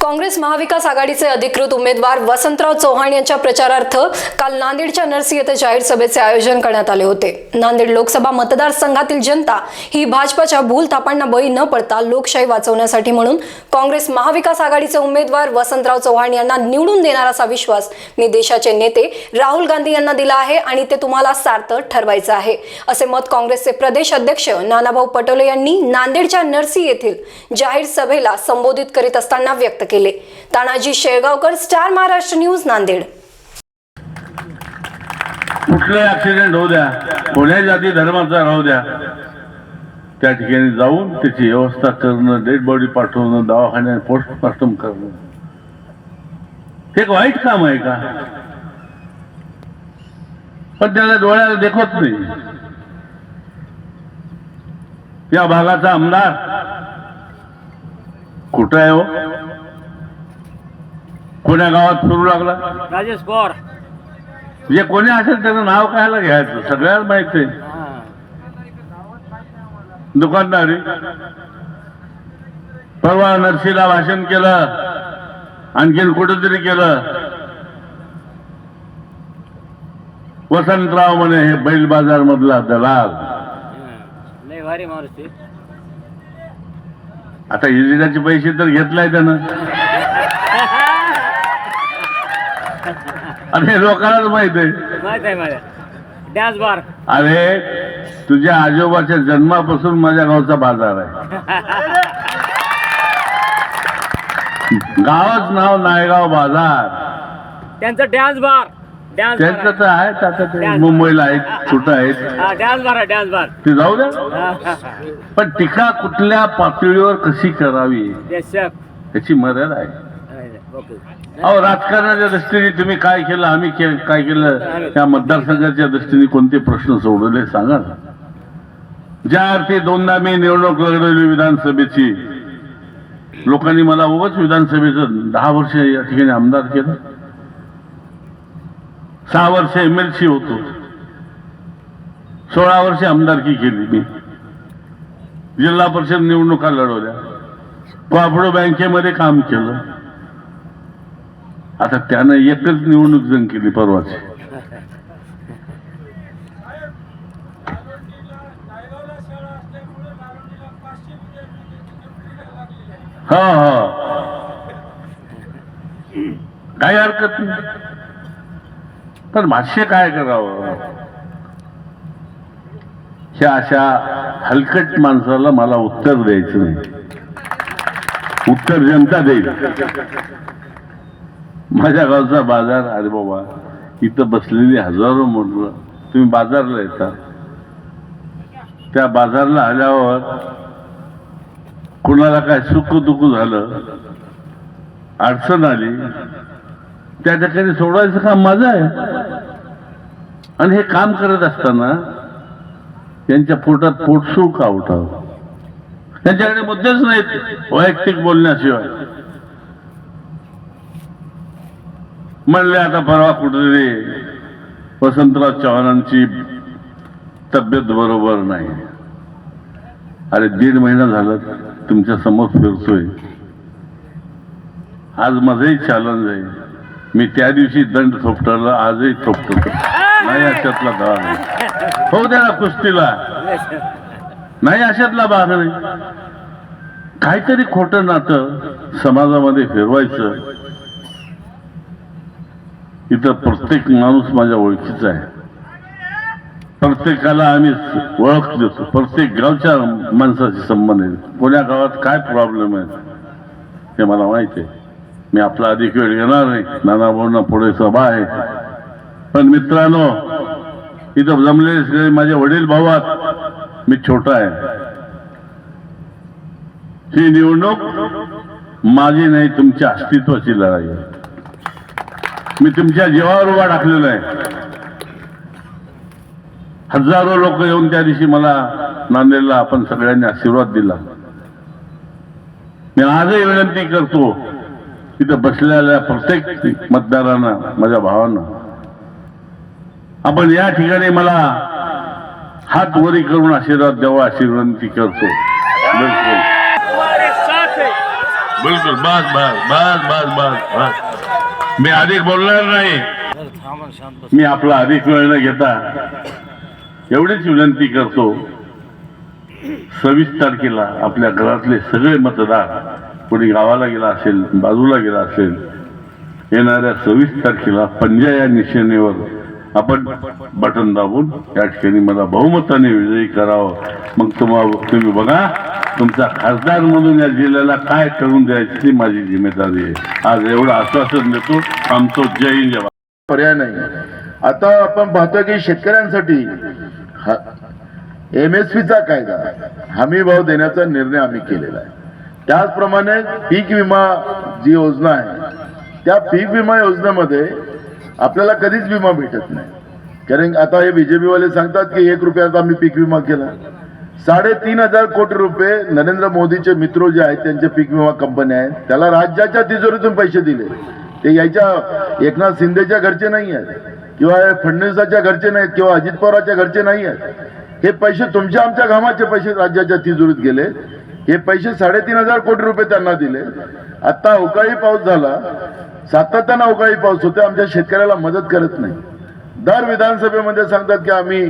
काँग्रेस महाविकास आघाडीचे अधिकृत उमेदवार वसंतराव चव्हाण यांच्या प्रचारार्थ काल नांदेडच्या नरसी येथे जाहीर सभेचे आयोजन करण्यात आले होते. नांदेड लोकसभा मतदारसंघातील जनता ही भाजपाच्या भूलथापांना बळी न पडता लोकशाही वाचवण्यासाठी म्हणून काँग्रेस महाविकास आघाडीचे उमेदवार वसंतराव चव्हाण यांना निवडून देणार असा विश्वास मी देशाचे नेते राहुल गांधी यांना दिला आहे आणि ते तुम्हाला सार्थ ठरवायचं आहे. असे मत काँग्रेसचे प्रदेश अध्यक्ष नानाभाऊ पटोले यांनी नांदेडच्या नरसी येथील जाहीर सभेला संबोधित करीत असताना व्यक्त केले. Tanaji Shelgaonkar star Maharashtra news Nanded. कुठलाही ऍक्सिडेंट होऊ द्या कोण्याही जाती धर्माचा राहू द्या त्या ठिकाणी जाऊन त्याची व्यवस्था करणं डेड बॉडी पाठवणं दवाखान्यात पोस्टमार्टम करणं. हे एक वाईट काम आहे का? पण त्याला डोळ्याला देखवत नाही. या भागाचा आमदार कुठं आहे हो? कोण्या गावात फिरू लागला? राजेश पवार जे कोणी असेल त्याचं नाव कायला घ्यायचं? सगळ्याला माहीत आहे. दुकानदारी. परवा नरसीला भाषण केलं. आणखीन कुठेतरी केलं. वसंतराव म्हणे हे बैल बाजार मधला दलाल आता इजिराचे पैसे तर घेतलाय त्यानं. आणि लोकांनाच माहीत आहे. माहीत आहे मला बार. अरे तुझ्या आजोबाच्या जन्मापासून माझ्या गावचा बाजार आहे. गावच नाव नायगाव बाजार. त्यांचं डॅन्स बार. डॅन्स त्यांचं बार तर आहेत आता ते मुंबईला आहेत कुठं आहेत. हा डॅन्स बार आहे डॅन्स बार. ते जाऊ द्या. पण टीका कुठल्या पातळीवर कशी करावी? देशक याची मर्यादा आहे. अहो राजकारणाच्या दृष्टीने तुम्ही काय केलं आम्ही काय केलं? त्या मतदारसंघाच्या दृष्टीने कोणते प्रश्न सोडवले सांगा ज्या अर्थी दोनदा मी निवडणूक लढवली विधानसभेची लोकांनी मला उगाच विधानसभेचं दहा वर्ष या ठिकाणी आमदार केलं. सहा वर्ष एम एल सी होतो. सोळा वर्ष आमदारकी केली मी. जिल्हा परिषद निवडणुका लढवल्या. कॉपडो बँकेमध्ये काम केलं. आता त्यानं एकच निवडणूक जण केली परवाची. हा हा. काही हरकत नाही. पण भाष्य काय करावं? ह्या अशा हलकट माणसाला मला उत्तर द्यायचं नाही. उत्तर जनता देईल. माझ्या गावचा बाजार अरे बाबा इथं बसलेली हजारो मुलं तुम्ही बाजारला येता. त्या बाजारला आल्यावर कुणाला काय सुख दुःख झालं अडचण आली त्या ठिकाणी सोडवायचं काम माझं आहे. आणि हे काम करत असताना त्यांच्या पोटात पोटसूळ का उठावं त्यांच्याकडे मुद्देच नाहीत वैयक्तिक बोलण्याशिवाय. म्हणले आता परवा कुठेतरी वसंतराव चव्हाणांची तब्येत बरोबर नाही. अरे दीड महिना झाला तुमच्यासमोर फिरतोय. आज माझंही चॅलेंज आहे मी त्या दिवशी दंड थोपटला आजही थोपटतो. नाही अशातला भाग नाही हो द्या ना कुस्तीला. नाही अशातला भाग नाही. काहीतरी खोटं नातं समाजामध्ये फिरवायचं. इथं प्रत्येक माणूस माझ्या ओळखीचा आहे. प्रत्येकाला आम्ही ओळख देतो. प्रत्येक गावच्या माणसाशी संबंध आहे. कोण्या गावात काय प्रॉब्लेम आहे हे मला माहिती आहे. मी आपला अधिक वेळ घेणार नाही. नाना भाऊंना पुढे सभा आहे. पण मित्रांनो इथं जमलेले सगळे माझे वडील भावात मी छोटा आहे. ही निवडणूक माझी नाही तुमच्या अस्तित्वाची लढाई आहे. मी तुमच्या जीवावर उभा टाकलेला आहे. हजारो लोक येऊन त्या दिवशी मला नांदेडला आपण सगळ्यांनी आशीर्वाद दिला. मी आजही विनंती करतो तिथं बसलेल्या प्रत्येक मतदारांना माझ्या भावांना. आपण या ठिकाणी मला हात वरी करून आशीर्वाद द्यावा अशी विनंती करतो. बिलकुल. बिलकुल. बस बस बस बस बस बस मी अधिक बोलणार नाही. मी आपला अधिक वेळ न घेता एवढीच विनंती करतो. सव्वीस तारखेला आपल्या घरातले सगळे मतदार कोणी गावाला गेला असेल बाजूला गेला असेल येणाऱ्या सव्वीस तारखेला पंजा या निशाणेवर आपण बटन दाबून या ठिकाणी मला बहुमताने विजयी करावं. मग तुम्हाला तुम्ही बघा तुमचा खासदार म्हणून या जिल्ह्याला काय करून द्यायची ती माझी जिम्मेदारी आहे. आज एवढं आश्वासन देतो आमचं जय हिंद पर्याय नाही. आता आपण पाहतो की शेतकऱ्यांसाठी एम एस पीचा कायदा हमी भाव देण्याचा निर्णय आम्ही केलेला आहे. त्याचप्रमाणे पीक विमा जी योजना आहे त्या पीक विमा योजनेमध्ये आपल्याला कधीच विमा भेटत नाही. कारण आता हे बीजेपी वाले सांगतात की एक रुपयाचा आम्ही पीक विमा केला. साडेतीन हजार कोटी रुपये नरेंद्र मोदीचे मित्र जे आहेत त्यांचे पीक विमा कंपन्या आहेत त्याला राज्याच्या तिजोरीतून पैसे दिले. ते यायच्या एकनाथ शिंदेच्या घरचे नाही आहेत किंवा फडणवीसाच्या घरचे नाहीत किंवा अजित पवारांच्या घरचे नाही आहेत. हे पैसे तुमच्या आमच्या घामाचे पैसे राज्याच्या तिजोरीत गेले. हे पैसे साडेतीन हजार कोटी रुपये त्यांना दिले. आता अवकाळी पाऊस झाला. सातत्यानं अवकाळी पाऊस होते आमच्या शेतकऱ्याला मदत करत नाही. दर विधानसभेमध्ये सांगतात की आम्ही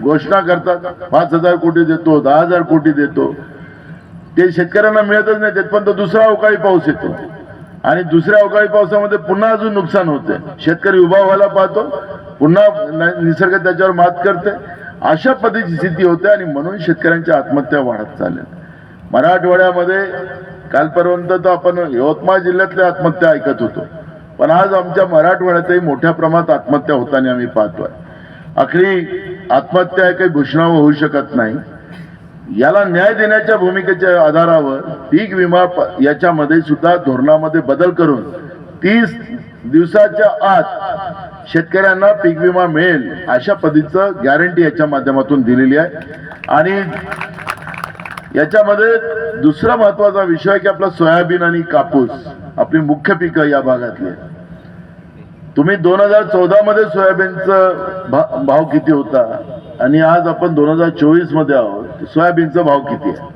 घोषणा करतात. पाच हजार कोटी देतो दहा हजार कोटी देतो. ते शेतकऱ्यांना मिळतच नाही पण तो दुसरा अवकाळी पाऊस येतो. आणि दुसऱ्या अवकाळी पावसामध्ये पुन्हा अजून नुकसान होते शेतकरी उभा व्हायला पाहतो. पुन्हा निसर्ग त्याच्यावर मात करते अशा पद्धतीची स्थिती होते आणि म्हणून शेतकऱ्यांच्या आत्महत्या वाढत चालल्या मराठवाड्यामध्ये कालपर्यंत तर आपण यवतमाळ जिल्ह्यातल्या आत्महत्या ऐकत होतो. पण आज आमच्या मराठवाड्यातही मोठ्या प्रमाणात आत्महत्या होताना आम्ही पाहतोय. अखेरी आत्महत्या काही घोषणावर होऊ शकत नाही. याला न्याय देण्याच्या भूमिकेच्या आधारावर पीक विमा प- याच्यामध्ये सुद्धा धोरणामध्ये बदल करून तीस दिवसाच्या आत शेतकऱ्यांना पीक विमा मिळेल अशा पद्धतीचं गॅरंटी याच्या माध्यमातून दिलेली आहे. आणि याच्यामध्ये दुसरा महत्त्वाचा विषय की आपला सोयाबीन आणि कापूस आपली मुख्य पिकं या भागातली तुम्ही दोन हजार चौदा मध्ये सोयाबीनचा भा- भाव किती होता? आणि आज आपण दोन हजार चोवीसमध्ये आहोत सोयाबीनचा भाव किती आहे?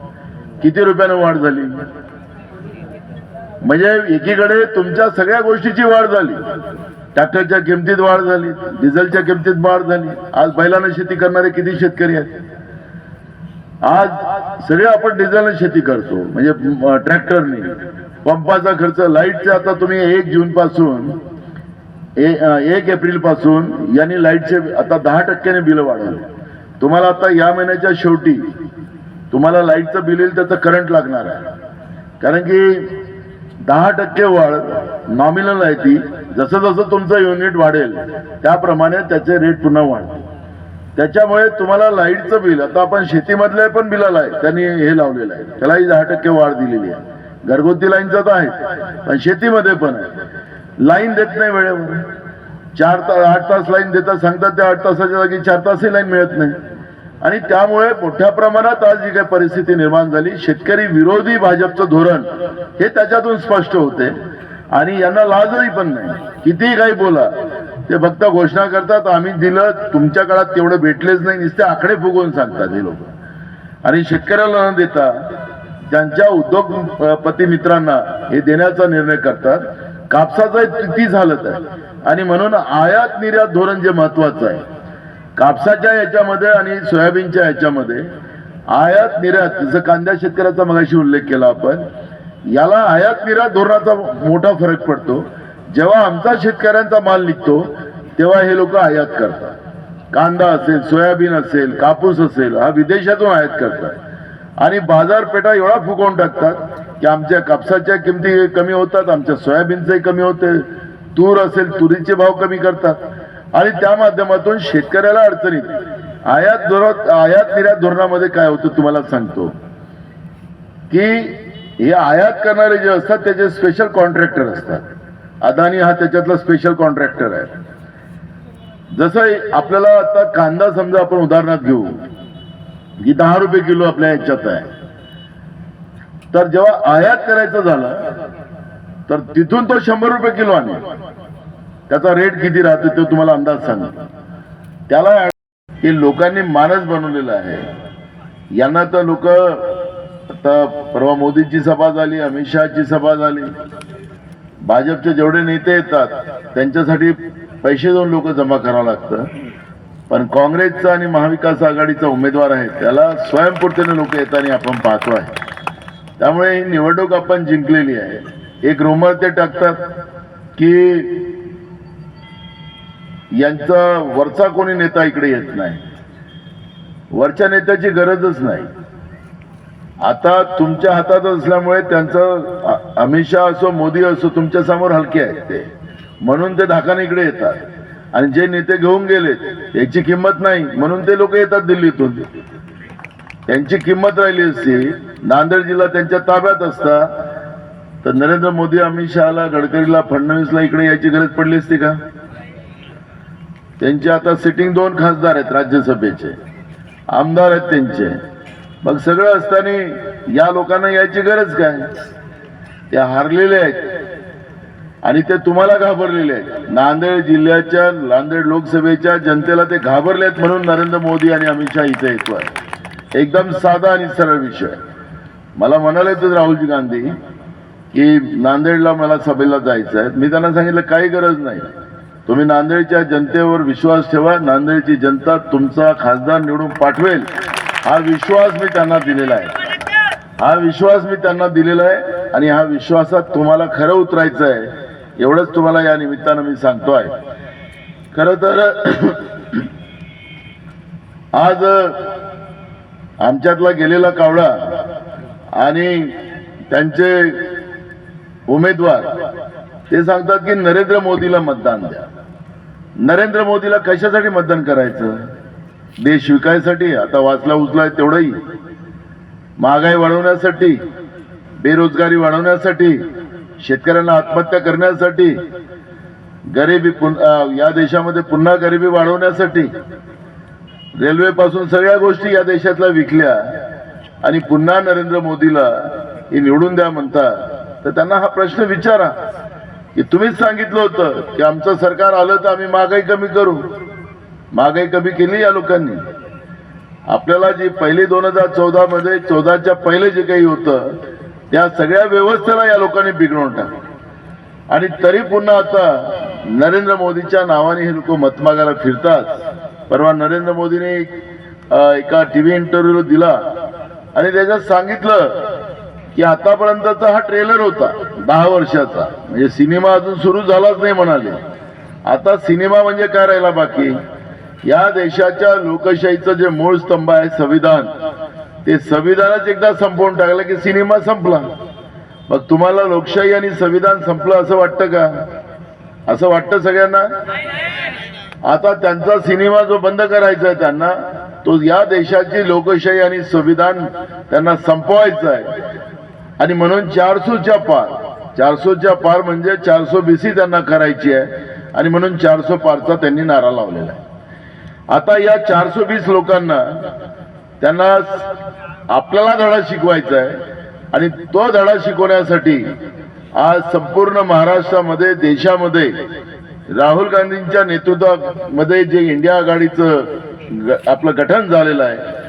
किती रुपयाने वाढ झाली? म्हणजे एकीकडे तुमच्या सगळ्या गोष्टीची वाढ झाली. ट्रॅक्टरच्या किमतीत वाढ झाली डिझेलच्या किमतीत वाढ झाली. आज बैलानं शेती करणारे किती शेतकरी आहेत? आज सगळे आपण डिझेलने शेती करतो म्हणजे ट्रॅक्टरने. पंपाचा खर्च लाईटचे आता तुम्ही एक जून पासून ए- एक एप्रिलपासून यांनी लाईटचे आता दहा टक्क्याने बिल वाढवले. तुम्हाला आता या महिन्याच्या शेवटी तुम्हाला लाईटचं बिल येईल त्याचं करंट लागणार आहे. कारण की दहा टक्के वाढ नॉमिनल आहे ती. जसं जसं तुमचं युनिट वाढेल त्याप्रमाणे त्याचे रेट पुन्हा वाढतील. त्याच्यामुळे तुम्हाला लाईटचं बिल आता आपण शेतीमधल्या पण बिलाला आहे त्यांनी हे लावलेलं आहे. त्यालाही दहा टक्के वाढ दिलेली आहे. घरगुती लाईनचं तर आहे पण शेतीमध्ये पण आहे. लाईन देत नाही वेळेवर. चार तास आठ तास लाईन देतात सांगतात त्या आठ तासाच्या जागी चार तासही लाईन मिळत नाही. आणि त्यामुळे मोठ्या प्रमाणात आज जी काही परिस्थिती निर्माण झाली शेतकरी विरोधी भाजपचं धोरण हे त्याच्यातून स्पष्ट होते. आणि यांना लाजही पण नाही. कितीही काही बोला ते फक्त घोषणा करतात आम्ही दिलं तुमच्या काळात तेवढं भेटलेच नाही नुसते आकडे फुगवून सांगतात हे लोक. आणि शेतकऱ्याला न देता त्यांच्या उद्योगपती मित्रांना हे देण्याचा निर्णय करतात कापसाचं किती झालं आहे आणि म्हणून आयात निर्यात धोरण जे महत्वाचं आहे कापसाच्या याच्यामध्ये आणि सोयाबीनच्या याच्यामध्ये आयात निर्यात जसं कांद्या शेतकऱ्याचा मगाशी उल्लेख केला आपण याला आयात निर्यात धोरणाचा मोठा फरक पडतो. जेव्हा आमचा शेतकऱ्यांचा माल निघतो तेव्हा हे लोक आयात करतात. कांदा असेल सोयाबीन असेल कापूस असेल हा विदेशातून आयात करतात. आणि बाजारपेठा एवढा फुकवून टाकतात की आमच्या कापसाच्या किमती कमी होतात आमच्या सोयाबीनचंही कमी होते तूर असेल तुरीचे भाव कमी करतात. आणि त्या माध्यमातून शेतकऱ्याला अडचणीत आयात धोरण आयात निर्यात धोरणामध्ये काय होतं तुम्हाला सांगतो. की हे आयात करणारे जे असतात त्याचे स्पेशल कॉन्ट्रॅक्टर असतात. अदानी हा त्याच्यातला स्पेशल कॉन्ट्रॅक्टर आहे. जसं आपल्याला आता कांदा समजा आपण उदाहरणात घेऊ की दहा रुपये किलो आपल्या ह्याच्यात आहे. तर जेव्हा आयात करायचं झालं तर तिथून तो शंभर रुपये किलो आणेल. त्याचा रेट किती राहतो तो तुम्हाला अंदाज सांगा. त्याला हे लोकांनी मानस बनवलेला आहे. यांना तर लोक आता परवा मोदींची सभा झाली अमित शहाची सभा झाली. भाजपचे जेवढे नेते येतात त्यांच्यासाठी पैसे देऊन लोक जमा करावं लागतं. पण काँग्रेसचा आणि महाविकास आघाडीचा उमेदवार आहे त्याला स्वयंपूर्तीने लोक येताना आपण पाहतो आहे. त्यामुळे ही निवडणूक आपण जिंकलेली आहे. एक रुमर ते टाकतात की यांचा वरचा कोणी नेता इकडे येत नाही. वरच्या नेत्याची गरजच नाही. आता तुमच्या हातात असल्यामुळे त्यांचं अमित शहा असो मोदी असो तुमच्यासमोर हलके आहेत ते. म्हणून ते धाकाने इकडे येतात. आणि जे नेते घेऊन गेलेत याची किंमत नाही. म्हणून ते लोक येतात दिल्लीतून. त्यांची किंमत राहिली असती. नांदेड जिल्हा त्यांच्या ताब्यात असता. तर नरेंद्र मोदी अमित शहाला गडकरीला फडणवीसला इकडे यायची गरज पडली असती का? त्यांचे आता सिटिंग दोन खासदार आहेत राज्यसभेचे. आमदार आहेत त्यांचे. मग सगळं असताना या लोकांना यायची गरज काय? ते हारलेले आहेत. आणि ते तुम्हाला घाबरलेले आहेत. नांदेड जिल्ह्याच्या नांदेड लोकसभेच्या जनतेला ते घाबरले आहेत म्हणून नरेंद्र मोदी आणि अमित शहा इथे येतोय एकदम साधा आणि सरळ विषय. मला म्हणाले होते राहुलजी गांधी की नांदेडला मला सभेला जायचं आहे. मी त्यांना सांगितलं काही गरज नाही. तुम्ही नांदेडच्या जनतेवर विश्वास ठेवा. नांदेडची जनता तुमचा खासदार निवडून पाठवेल. हा विश्वास मी त्यांना दिलेला आहे. हा विश्वास मी त्यांना दिलेला आहे आणि हा विश्वासात तुम्हाला खरं उतरायचं आहे एवढंच तुम्हाला या निमित्तानं मी सांगतोय खरं तर आज आमच्यातला गेलेला कावळा आणि त्यांचे उमेदवार ते सांगतात की नरेंद्र मोदीला मतदान द्या. नरेंद्र मोदीला कशासाठी मतदान करायचं? देश विकायसाठी आता वाचला उचलाय तेवढंही. महागाई वाढवण्यासाठी बेरोजगारी वाढवण्यासाठी शेतकऱ्यांना आत्महत्या करण्यासाठी गरिबी या देशामध्ये पुन्हा गरिबी वाढवण्यासाठी रेल्वे पासून सगळ्या गोष्टी या देशातल्या विकल्या आणि पुन्हा नरेंद्र मोदीला हे निवडून द्या म्हणता तर त्यांना हा प्रश्न विचारा. की तुम्हीच सांगितलं होतं की आमचं सरकार आलं तर आम्ही महागाई कमी करू. महागाई कमी केली या लोकांनी. आपल्याला जी पहिली दोन हजार चौदा मध्ये चौदाच्या पहिले जे काही होतं त्या सगळ्या व्यवस्थेला या लोकांनी बिघडवून टाकलं. आणि तरी पुन्हा आता नरेंद्र मोदीच्या नावाने हे लोक मत मागायला फिरतात. परवा नरेंद्र मोदीने एका टी व्ही इंटरव्ह्यू दिला. आणि त्याच्यात सांगितलं की आतापर्यंतचा हा ट्रेलर होता दहा वर्षाचा. म्हणजे सिनेमा अजून सुरू झालाच नाही म्हणाले. आता सिनेमा म्हणजे काय राहिला बाकी? या देशाच्या लोकशाहीचं जे मूळ स्तंभ आहे संविधान ते संविधानच एकदा संपवून टाकलं की सिनेमा संपला. मग तुम्हाला लोकशाही आणि संविधान संपलं असं वाटतं का? असं वाटतं सगळ्यांना? आता त्यांचा सिनेमा जो बंद करायचा आहे त्यांना तो या देशाची लोकशाही आणि संविधान त्यांना संपवायचं आहे. आणि म्हणून चारसोच्या पार चारसोच्या पार म्हणजे चारसो बीसी त्यांना करायची आहे. आणि म्हणून चारसो पारचा त्यांनी नारा लावलेला आहे. आता या चारसो वीस लोकांना त्यांना आपल्याला धडा शिकवायचा आहे आणि तो धडा शिकवण्यासाठी आज संपूर्ण महाराष्ट्रामध्ये देशामध्ये राहुल गांधींच्या नेतृत्वामध्ये जे इंडिया आघाडीचं आपलं गठन झालेलं आहे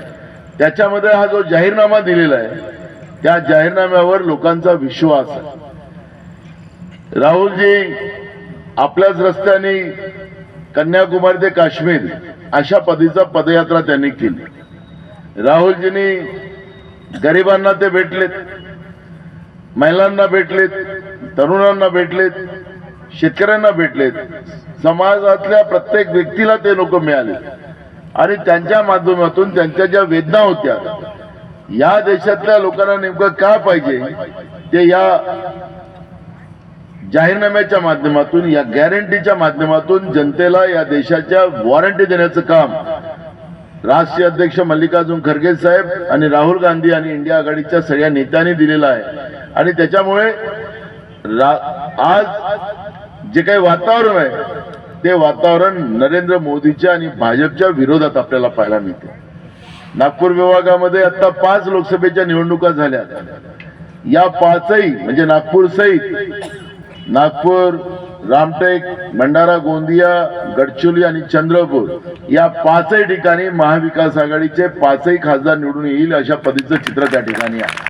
त्याच्यामध्ये हा जो जाहीरनामा दिलेला आहे त्या जाहीरनाम्यावर लोकांचा विश्वास आहे. राहुलजी आपल्याच रस्त्याने कन्याकुमारी ते काश्मीर अशा पदीचा पदयात्रा त्यांनी केली. राहुलजींनी गरिबांना ते भेटलेत महिलांना भेटलेत तरुणांना भेटलेत शेतकऱ्यांना भेटलेत. समाजातल्या प्रत्येक व्यक्तीला ते लोक मिळाले. आणि त्यांच्या माध्यमातून त्यांच्या ज्या वेदना होत्या या देशातल्या लोकांना नेमकं का पाहिजे? ते या जाहीरनाम्याच्या माध्यमातून या गॅरंटीच्या माध्यमातून जनतेला या देशाच्या वॉरंटी देण्याचं काम राष्ट्रीय अध्यक्ष मल्लिकार्जुन खरगे साहेब आणि राहुल गांधी आणि इंडिया आघाडीच्या सगळ्या नेत्यांनी दिलेला आहे. आणि त्याच्यामुळे रा- आज जे काही वातावरण आहे ते वातावरण नरेंद्र मोदीच्या आणि भाजपच्या विरोधात आपल्याला पाहायला मिळते. नागपूर विभागामध्ये आता पाच लोकसभेच्या निवडणुका झाल्या या पाचही म्हणजे नागपूर सहित नागपूर रामटेक भंडारा गोंदिया गडचिरोली आणि चंद्रपूर या पाचही ठिकाणी महाविकास आघाडीचे पाचही खासदार निवडून येईल अशा पद्धतीचं चित्र त्या ठिकाणी आहे.